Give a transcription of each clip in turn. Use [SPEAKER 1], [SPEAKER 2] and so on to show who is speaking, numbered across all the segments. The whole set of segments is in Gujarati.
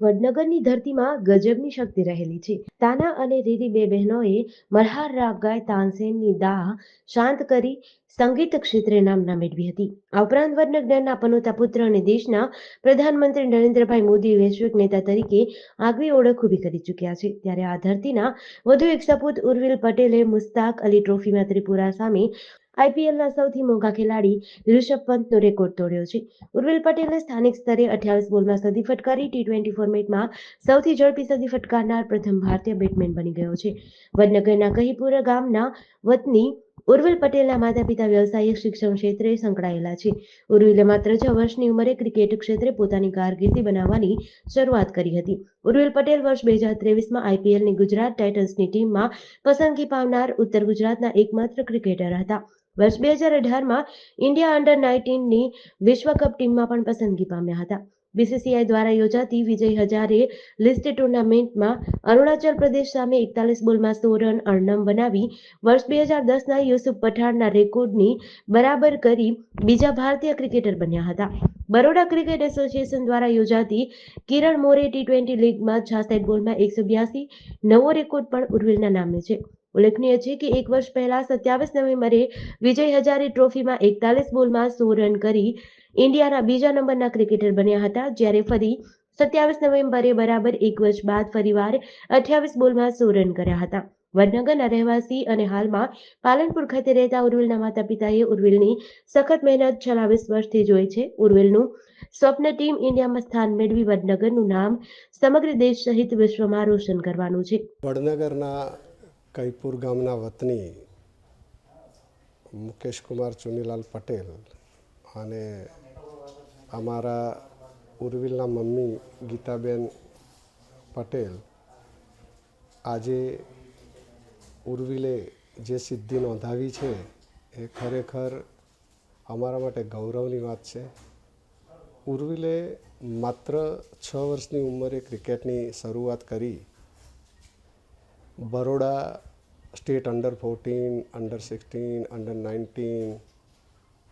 [SPEAKER 1] વડનગરની ધરતીમાં ગજબની શક્તિ રહેલી છે. તાના અને રીરી બે બહેનોએ મલ્હાર રાગ ગાય તાનસેનની દાહ શાંત કરી સંગીત ક્ષેત્રે નામના મેળવી હતી. આ ઉપરાંત વડનગરના પનોતા પુત્ર અને દેશના પ્રધાનમંત્રી નરેન્દ્રભાઈ મોદી વૈશ્વિક નેતા તરીકે આગવી ઓળખ ઊભી કરી ચૂક્યા છે. ત્યારે આ ધરતીના વધુ એક સપૂત ઉર્વિલ પટેલે મુસ્તાક અલી ટ્રોફીમાં ત્રિપુરા સામે આઈપીએલના સૌથી મોંઘા ખેલાડી ઋષભ પંતનો રેકોર્ડ તોડ્યો છે. ઉર્વિલ પટેલે સ્થાનિક સ્તરે અઠ્યાવીસ બોલમાં સદી ફટકારી ટી ટ્વેન્ટી ફોર્મેટમાં સૌથી ઝડપી સદી ફટકારનાર પ્રથમ ભારતીય બેટમેન બની ગયો છે. વડનગરના કહીપુરા ગામના વતની ઉર્વિલ પટેલના માતા પિતા વ્યવસાયિક શિક્ષણ ક્ષેત્રે સંકળાયેલા છે. ઉર્વિલે માત્ર છ વર્ષની ઉંમરે ક્રિકેટ ક્ષેત્રે પોતાની કારકિર્દી બનાવવાની શરૂઆત કરી હતી. ઉર્વિલ પટેલ વર્ષ બે હજાર ત્રેવીસમાં આઈપીએલની ગુજરાત ટાઇટન્સની ટીમમાં પસંદગી પામનાર ઉત્તર ગુજરાતના એકમાત્ર ક્રિકેટર હતા. વર્ષ બે હજાર અઢારમાં ઇન્ડિયા અંડર નાઇન્ટીનની વિશ્વ કપ ટીમમાં પણ પસંદગી પામ્યા હતા. બીસીસીઆઈ દ્વારા યોજાતી વિજય હજારે લિસ્ટ ટુર્નામેન્ટમાં અરુણાચલ પ્રદેશ સામે એકતાલીસ બોલમાં સો રન અર્ણમ બનાવી વર્ષ બે હજાર દસના યુસુફ પઠાણના રેકોર્ડની બરાબર કરી બીજા ભારતીય ક્રિકેટર બન્યા હતા. બરોડા ક્રિકેટ એસોસિએશન દ્વારા યોજાતી કિરણ મોરે ટી ટ્વેન્ટી લીગમાં છાસઠ બોલમાં એકસો બ્યાસી નવો રેકોર્ડ પણ ઉર્વિલના નામે છે. ઉલ્લેખનીય છે કે એક વર્ષ પહેલા સત્યાવીસ નવેમ્બરે વિજય હજારે ટ્રોફીમાં એકતાલીસ બોલમાં સો રન કરી ઇન્ડિયાના બીજા નંબરના ક્રિકેટર બન્યા હતા જ્યારે ફરી સત્યાવીસ નવેમ્બરે બરાબર એક વર્ષ બાદ ફરીવાર અઠ્યાવીસ બોલમાં સો રન કર્યા હતા. વડનગરના રહેવાસી અને હાલમાં પાલનપુર ખાતે રહેતા ઉર્વિલના માતા પિતાએ ઉર્વિલની સખત મહેનત છેલ્લા વર્ષથી જોઈ છે. ઉર્વિલનું સ્વપ્ન ટીમ ઇન્ડિયામાં સ્થાન મેળવી વડનગરનું નામ સમગ્ર દેશ સહિત વિશ્વમાં રોશન કરવાનું છે.
[SPEAKER 2] વડનગરના કૈપુર ગામના વતની મુકેશ કુમાર ચુનીલાલ પટેલ અને અમારા ઉર્વિલના મમ્મી ગીતાબેન પટેલ આજે ઉર્વિલે જે સિદ્ધિ નોંધાવી છે એ ખરેખર અમારા માટે ગૌરવની વાત છે. ઉર્વિલે માત્ર છ વર્ષની ઉંમરે ક્રિકેટની શરૂઆત કરી. Baroda state under fourteen, under sixteen, under nineteen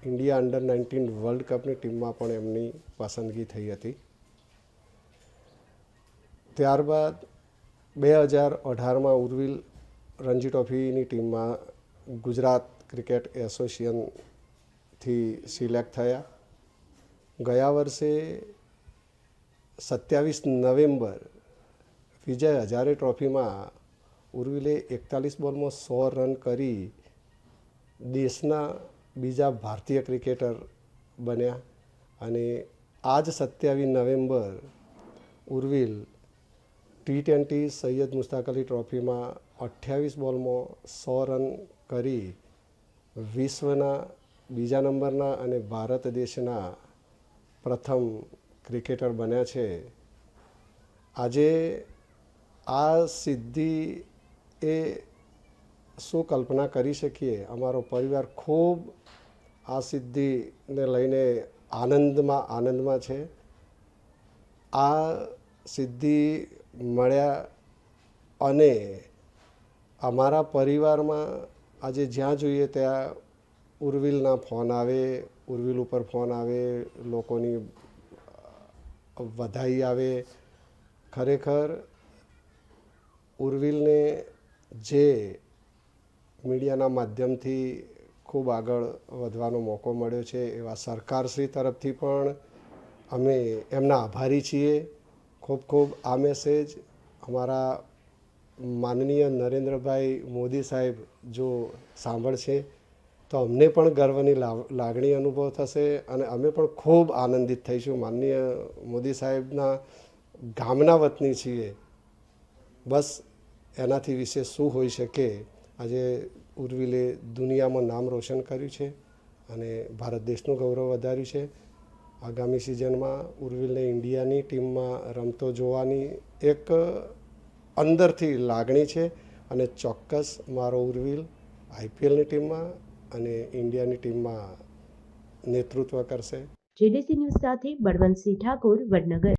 [SPEAKER 2] India under nineteen world કપની ટીમમાં પણ એમની પસંદગી થઈ હતી. ત્યારબાદ બે હજાર અઢારમાં ઉર્વિલ રણજી ટ્રોફીની ટીમમાં ગુજરાત ક્રિકેટ એસોસિએશનથી સિલેક્ટ થયા. ગયા વર્ષે સત્યાવીસ નવેમ્બર વિજય હજારે ટ્રોફીમાં ઉર્વિલે એકતાલીસ બોલમાં સો રન કરી દેશના બીજા ભારતીય ક્રિકેટર બન્યા અને આજ સત્યાવીસ November Urvil T twenty Syed Mushtaq Ali ટ્રોફીમાં અઠ્યાવીસ બોલમાં સો રન કરી વિશ્વના બીજા નંબરના અને ભારત દેશના પ્રથમ ક્રિકેટર બન્યા છે. આજે આ સિદ્ધિ એ શું કલ્પના કરી શકીએ? અમારો પરિવાર ખૂબ આ સિદ્ધિને લઈને આનંદમાં આનંદમાં છે. આ સિદ્ધિ મળ્યા અને અમારા પરિવારમાં આજે જ્યાં જોઈએ ત્યાં ઉર્વિલના ફોન આવે, ઉર્વિલ ઉપર ફોન આવે, લોકોની વધાઈ આવે. ખરેખર ઉર્વિલને જે મીડિયાના માધ્યમથી ખૂબ આગળ વધવાનો મોકો મળ્યો છે એવા સરકારશ્રી તરફથી પણ અમે એમના આભારી છીએ. ખૂબ ખૂબ આ મેસેજ અમારા માનનીય નરેન્દ્રભાઈ મોદી સાહેબ જો સાંભળશે તો અમને પણ ગર્વની લાગણી અનુભવ થશે અને અમે પણ ખૂબ આનંદિત થઈશું. માનનીય મોદી સાહેબના ગામના વતની છીએ. બસ એનાથી વિશે શું હોઈ શકે? આજે ઉર્વિલે દુનિયામાં નામ રોશન કર્યું છે અને ભારત દેશનું ગૌરવ વધાર્યું છે. આગામી સિઝનમાં ઉર્વિલને ઇન્ડિયાની ટીમમાં રમતો જોવાની એક અંદરથી લાગણી છે અને ચોક્કસ મારો ઉર્વિલ આઈપીએલની ટીમમાં અને ઇન્ડિયાની ટીમમાં નેતૃત્વ કરશે.
[SPEAKER 1] જેડીસી ન્યૂઝ સાથે બળવંતસિંહ ઠાકોર વડનગર.